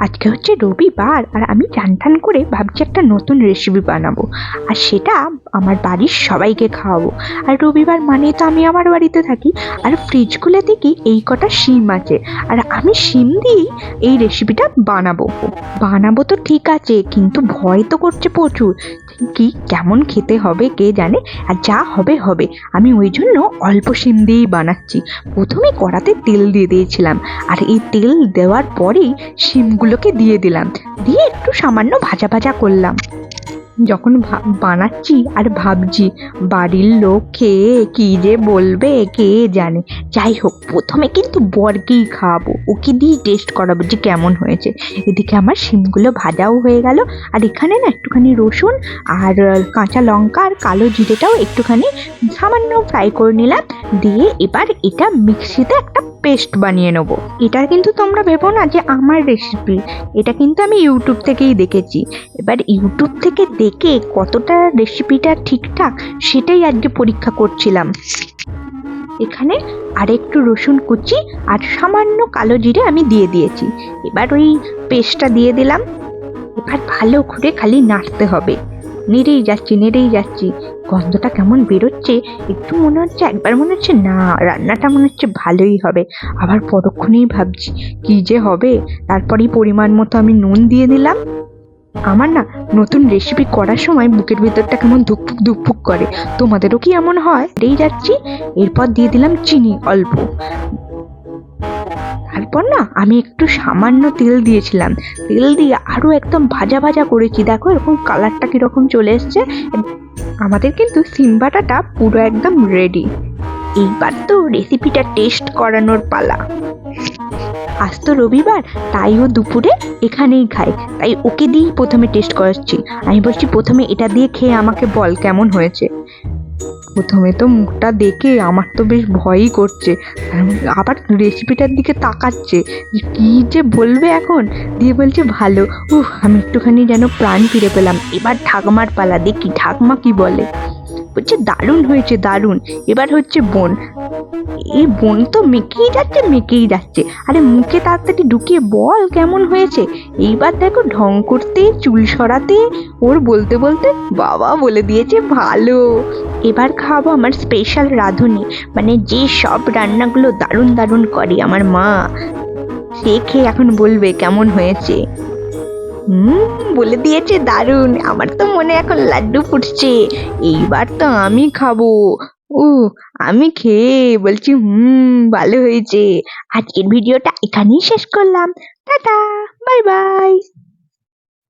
আজকে হচ্ছে রবিবার আর আমি চান টান করে ভাবছি একটা নতুন রেসিপি বানাবো। আর সেটা আমার বাড়ির সবাইকে খাওয়াবো। আর রবিবার মানে তো আমি আমার বাড়িতে থাকি। আর ফ্রিজ খুলে দেখি এই কটা শিম আছে। আর আমি শিম দিয়েই এই রেসিপিটা বানাবো। বানাবো তো ঠিক আছে, কিন্তু ভয় তো করছে প্রচুর। কি, কেমন খেতে হবে কে জানে? আর যা হবে হবে। আমি ওই জন্য অল্প শিম দিয়েই বানাচ্ছি। প্রথমে কড়াতে তেল দিয়ে দিয়েছিলাম। আর এই তেল দেওয়ার পরেই শিমগুলোকে দিয়ে দিলাম। দিয়ে একটু সামান্য ভাজা ভাজা করলাম। যখন বানাচ্ছি আর ভাবছি, বাড়ির লোক খেয়ে কি যে বলবে, কে জানে। যাই হোক, প্রথমে কিন্তু বরকেই খাওয়াবো। ওকে দিয়ে টেস্ট করাবো যে কেমন হয়েছে। এদিকে আমার শিমগুলো ভাজাও হয়ে গেল। আর এখানে না একটুখানি রসুন আর কাঁচা লঙ্কা আর কালো জিরেটাও একটুখানি সামান্য ফ্রাই করে নিলাম। দিয়ে এবার এটা মিক্সিতে একটা পেস্ট বানিয়ে নেব। এটা কিন্তু তোমরা ভেবো না যে আমার রেসিপি এটা কিন্তু আমি ইউটিউব থেকেই দেখেছি। এবার ইউটিউব থেকে দেখে কতটা রেসিপিটা ঠিকঠাক সেটাই আজকে পরীক্ষা করছিলাম। এখানে আর একটু রসুন কুচি আর সামান্য কালো জিরে আমি দিয়ে দিয়েছি। এবার ওই পেস্টটা দিয়ে দিলাম। এবার ভালো করে খালি নাড়তে হবে। নেড়েই যাচ্ছি নেড়েই যাচ্ছি। গন্ধটা কেমন বেরোচ্ছে? একটু মনে হচ্ছে, একবার মনে হচ্ছে, না, রান্নাটা মনে হচ্ছে ভালোই হবে। আবার পরক্ষণেই ভাবছি, কি যে হবে? তারপরেই পরিমাণ মতো আমি নুন দিয়ে দিলাম। আমার না নতুন রেসিপি করার সময় বুকের ভিতরটা কেমন ধুকফুক ধুকফুক করে। তোমাদেরও কি এমন হয়? এই যাচ্ছি, এরপর দিয়ে দিলাম চিনি অল্প। তারপর না আমি একটু সামান্য তেল দিয়েছিলাম। তেল দিয়ে আরও একদম ভাজা ভাজা করেছি। দেখো এরকম কালারটা কীরকম চলে এসছে। আমাদের কিন্তু সিম বাটাটা পুরো একদম রেডি এইবার তো রেসিপিটা টেস্ট করানোর পালা। আজ তো রবিবার, তাই ও দুপুরে এখানেই খায়। তাই ওকে দিয়েই প্রথমে টেস্ট করাচ্ছি। আমি বলছি, প্রথমে এটা দিয়ে খেয়ে আমাকে বল কেমন হয়েছে? প্রথমে তো মুখটা দেখে আমার তো বেশ ভয়ই করছে। আবার রেসিপিটার দিকে তাকাচ্ছে। কি যে বলবে এখন? দিয়ে বলছে, ভালো। উহ আমি একটুখানি যেন প্রাণ ফিরে পেলাম। এবার ঠাকমার পালা। দেখি ঠাকমা কি বলে। বলছে দারুণ হয়েছে, দারুণ। এবার হচ্ছে বোন। এই বোন তো মেকেই যাচ্ছে মেকেই যাচ্ছে। আরে মুখে তাড়াতাড়ি ঢুকিয়ে বল কেমন হয়েছে। এইবার দেখো ঢং করতে, চুল সরাতে, ওর বলতে বলতে বাবা বলে দিয়েছে ভালো। এবার খাব আমার স্পেশাল রাঁধুনি। মানে যে সব রান্নাগুলো দারুণ দারুণ করে আমার মা, সে খেয়ে এখন বলবে কেমন হয়েছে। হুম, বলে দিয়েছে, দারুণ। আমার তো মনে এখন লাড্ডু ফুটছে। এইবার তো আমি খাব। ও, আমি খেয়ে বলছি, হুম, ভালো হয়েছে। আজকের ভিডিওটা এখানেই শেষ করলাম। Tata, bye bye.